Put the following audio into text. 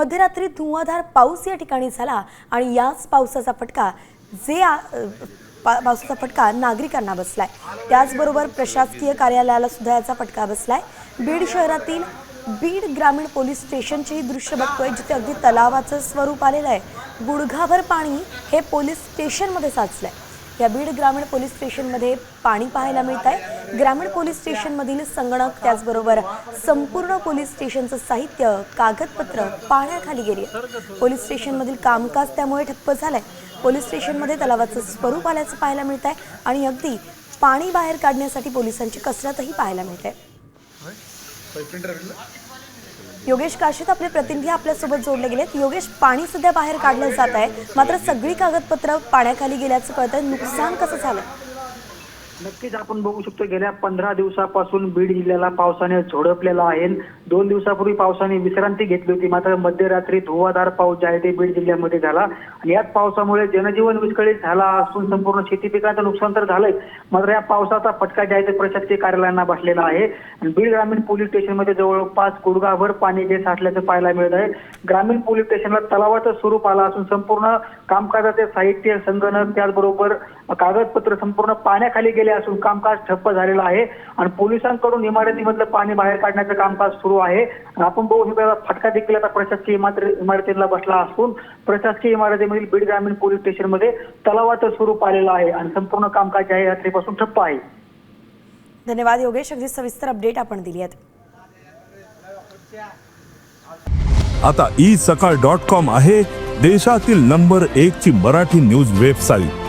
मध्यरात्री धुवाधार पाऊस या ठिकाणी झाला आणि याच पावसाचा फटका जे पा- पावसाचा फटका नागरिकांना बसलाय. त्याचबरोबर प्रशासकीय कार्यालयाला सुद्धा याचा फटका बसलाय. बीड शहरातील बीड ग्रामीण पोलीस स्टेशनचे ही दृश्य बघतोय जिथे अगदी तलावाचं स्वरूप आलेलं आहे. गुडघाभर पाणी हे पोलीस स्टेशनमध्ये साचलंय. या बीड ग्रामीण पोलीस स्टेशनमध्ये पाणी पाहायला मिळत आहे. ग्रामीण पोलीस स्टेशनमधील संगणक त्याचबरोबर संपूर्ण पोलीस स्टेशनचं साहित्य कागदपत्र पाण्याखाली गेली आहे. पोलीस स्टेशनमधील कामकाज त्यामुळे ठप्प झालंय. पोलीस स्टेशनमध्ये तलावाचं स्वरूप आल्याचं पाहायला मिळत आहे आणि अगदी पाणी बाहेर काढण्यासाठी पोलिसांची कसरतही पाहायला मिळते योगेश काशीत आपले प्रतिनिधी आपल्यासोबत जोडले गेलेत. योगेश पाणी सध्या बाहेर काढलं जात आहे. मात्र सगळी कागदपत्र पाण्याखाली गेल्याचं कळतंय. नुकसान कसं झालं नक्कीच आपण बघू शकतो गेल्या पंधरा दिवसापासून बीड जिल्ह्याला पावसाने झोडपलेला आहे. दोन दिवसापूर्वी पावसाने विश्रांती घेतली होती मात्र मध्यरात्री धुवाधार पाऊस जे आहे ते बीड जिल्ह्यामध्ये झाला आणि याच पावसामुळे जनजीवन विस्कळीत झाला असून संपूर्ण शेती पिकांचं नुकसान तर झालंय मात्र या पावसाचा फटका जे आहे ते प्रशासकीय कार्यालयांना बसलेला आहे आणि बीड ग्रामीण पोलीस स्टेशनमध्ये जवळपास गुडगाभर पाणी जे साठल्याचं पाहायला मिळत आहे. ग्रामीण पोलीस स्टेशनला तलावाचं स्वरूप आलं असून संपूर्ण कामकाजाचे साहित्य संगणक त्याचबरोबर कागदपत्र संपूर्ण पाण्याखाली गेले असून कामकाज ठप्प झालेलं आहे आणि पोलिसांकडून इमारतीमधलं पाणी बाहेर काढण्याचं कामकाज सुरू आहे. आणि आपण बघू शकतो फटका देखील आता प्रशासकीय इमारत- इमारतीला बसला असून प्रशासकीय इमारतीमधील बीड ग्रामीण पोलीस स्टेशनमध्ये तलावाचं स्वरूप आलेलं आहे आणि संपूर्ण कामकाज जे आहे रात्रीपासून ठप्प आहे. धन्यवाद योगेश. अगदी सविस्तर अपडेट आपण दिली आहेत आता ई सकाळ डॉट कॉम आहे देशातील नंबर एक ची मराठी न्यूज वेबसाईट